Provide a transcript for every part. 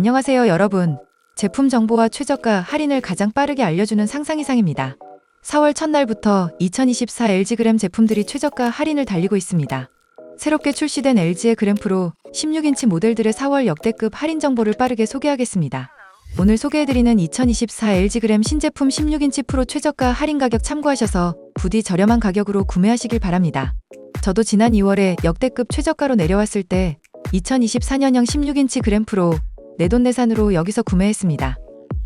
안녕하세요, 여러분. 제품 정보와 최저가 할인을 가장 빠르게 알려주는 상상이상입니다. 4월 첫날부터 2024 LG 그램 제품들이 최저가 할인을 달리고 있습니다. 새롭게 출시된 LG의 그램 프로 16인치 모델들의 4월 역대급 할인 정보를 빠르게 소개하겠습니다. 오늘 소개해드리는 2024 LG 그램 신제품 16인치 프로 최저가 할인 가격 참고하셔서 부디 저렴한 가격으로 구매하시길 바랍니다. 저도 지난 2월에 역대급 최저가로 내려왔을 때 2024년형 16인치 그램 프로 내돈내산으로 여기서 구매했습니다.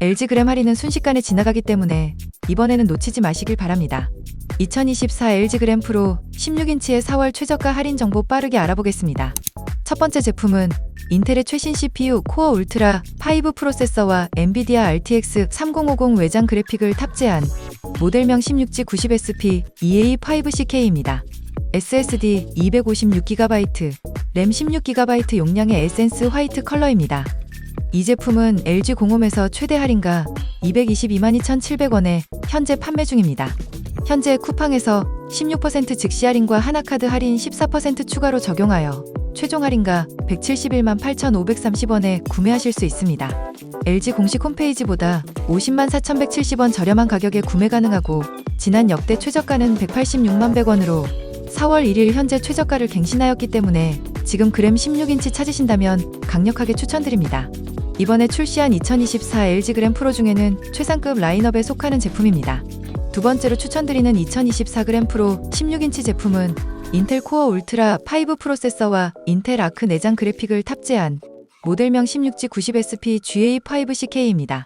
LG 그램 할인은 순식간에 지나가기 때문에 이번에는 놓치지 마시길 바랍니다. 2024 LG 그램 프로 16인치의 4월 최저가 할인 정보 빠르게 알아보겠습니다. 첫 번째 제품은 인텔의 최신 CPU 코어 울트라 5 프로세서와 엔비디아 RTX 3050 외장 그래픽을 탑재한 모델명 16G90SP EA5CK입니다. SSD 256GB, 램 16GB 용량의 에센스 화이트 컬러입니다. 이 제품은 LG 공홈에서 최대 할인가 222만 2,700원에 현재 판매 중입니다. 현재 쿠팡에서 16% 즉시 할인과 하나카드 할인 14% 추가로 적용하여 최종 할인가 171만 8,530원에 구매하실 수 있습니다. LG 공식 홈페이지보다 50만 4,170원 저렴한 가격에 구매 가능하고 지난 역대 최저가는 186만 100원으로 4월 1일 현재 최저가를 갱신하였기 때문에 지금 그램 16인치 찾으신다면 강력하게 추천드립니다. 이번에 출시한 2024 LG 그램 프로 중에는 최상급 라인업에 속하는 제품입니다. 두 번째로 추천드리는 2024 그램 프로 16인치 제품은 인텔 코어 울트라 5 프로세서와 인텔 아크 내장 그래픽을 탑재한 모델명 16G90SP GA5CK입니다.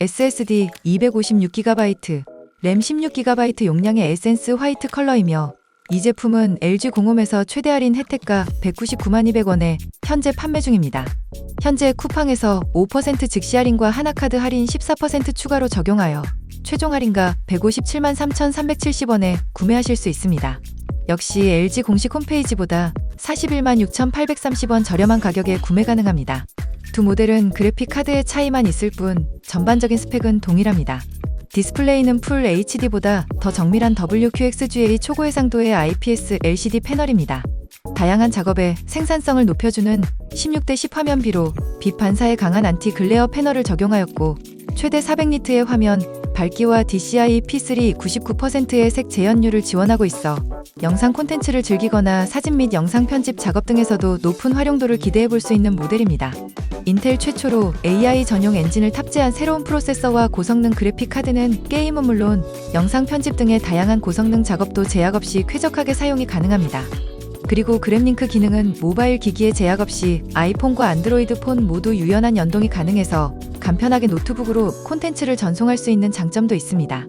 SSD 256GB, 램 16GB 용량의 에센스 화이트 컬러이며 이 제품은 LG 공홈에서 최대 할인 혜택가 199만 200원에 현재 판매 중입니다. 현재 쿠팡에서 5% 즉시 할인과 하나카드 할인 14% 추가로 적용하여 최종 할인가 157만 3,370원에 구매하실 수 있습니다. 역시 LG 공식 홈페이지보다 41만 6,830원 저렴한 가격에 구매 가능합니다. 두 모델은 그래픽 카드의 차이만 있을 뿐 전반적인 스펙은 동일합니다. 디스플레이는 풀 HD보다 더 정밀한 WQXGA 초고해상도의 IPS LCD 패널입니다. 다양한 작업의 생산성을 높여주는 16대 10 화면비로 빛 반사에 강한 안티 글레어 패널을 적용하였고 최대 400니트의 화면, 밝기와 DCI P3 99%의 색 재현율을 지원하고 있어 영상 콘텐츠를 즐기거나 사진 및 영상 편집 작업 등에서도 높은 활용도를 기대해 볼 수 있는 모델입니다. 인텔 최초로 AI 전용 엔진을 탑재한 새로운 프로세서와 고성능 그래픽 카드는 게임은 물론 영상 편집 등의 다양한 고성능 작업도 제약 없이 쾌적하게 사용이 가능합니다. 그리고 그램링크 기능은 모바일 기기에 제약 없이 아이폰과 안드로이드 폰 모두 유연한 연동이 가능해서 간편하게 노트북으로 콘텐츠를 전송할 수 있는 장점도 있습니다.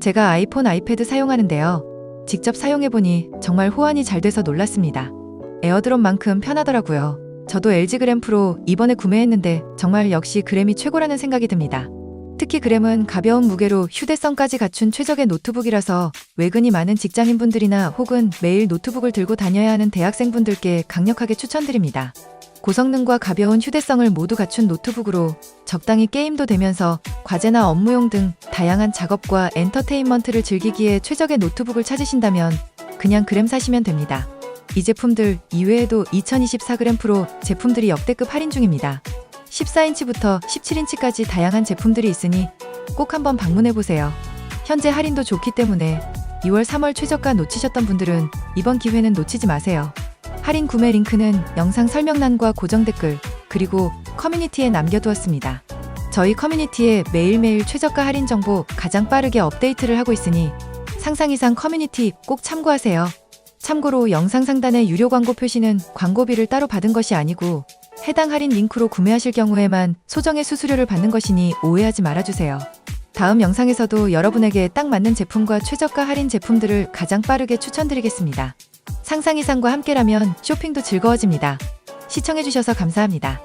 제가 아이폰, 아이패드 사용하는데요. 직접 사용해보니 정말 호환이 잘 돼서 놀랐습니다. 에어드롭만큼 편하더라고요. 저도 LG 그램 프로 이번에 구매했는데 정말 역시 그램이 최고라는 생각이 듭니다. 특히 그램은 가벼운 무게로 휴대성까지 갖춘 최적의 노트북이라서 외근이 많은 직장인분들이나 혹은 매일 노트북을 들고 다녀야 하는 대학생분들께 강력하게 추천드립니다. 고성능과 가벼운 휴대성을 모두 갖춘 노트북으로 적당히 게임도 되면서 과제나 업무용 등 다양한 작업과 엔터테인먼트를 즐기기에 최적의 노트북을 찾으신다면 그냥 그램 사시면 됩니다. 이 제품들 이외에도 2024g 프로 제품들이 역대급 할인 중입니다. 14인치부터 17인치까지 다양한 제품들이 있으니 꼭 한번 방문해 보세요. 현재 할인도 좋기 때문에 2월 3월 최저가 놓치셨던 분들은 이번 기회는 놓치지 마세요. 할인 구매 링크는 영상 설명란과 고정 댓글 그리고 커뮤니티에 남겨두었습니다. 저희 커뮤니티에 매일매일 최저가 할인 정보 가장 빠르게 업데이트를 하고 있으니 상상 이상 커뮤니티 꼭 참고하세요. 참고로 영상 상단의 유료 광고 표시는 광고비를 따로 받은 것이 아니고 해당 할인 링크로 구매하실 경우에만 소정의 수수료를 받는 것이니 오해하지 말아주세요. 다음 영상에서도 여러분에게 딱 맞는 제품과 최저가 할인 제품들을 가장 빠르게 추천드리겠습니다. 상상 이상과 함께라면 쇼핑도 즐거워집니다. 시청해주셔서 감사합니다.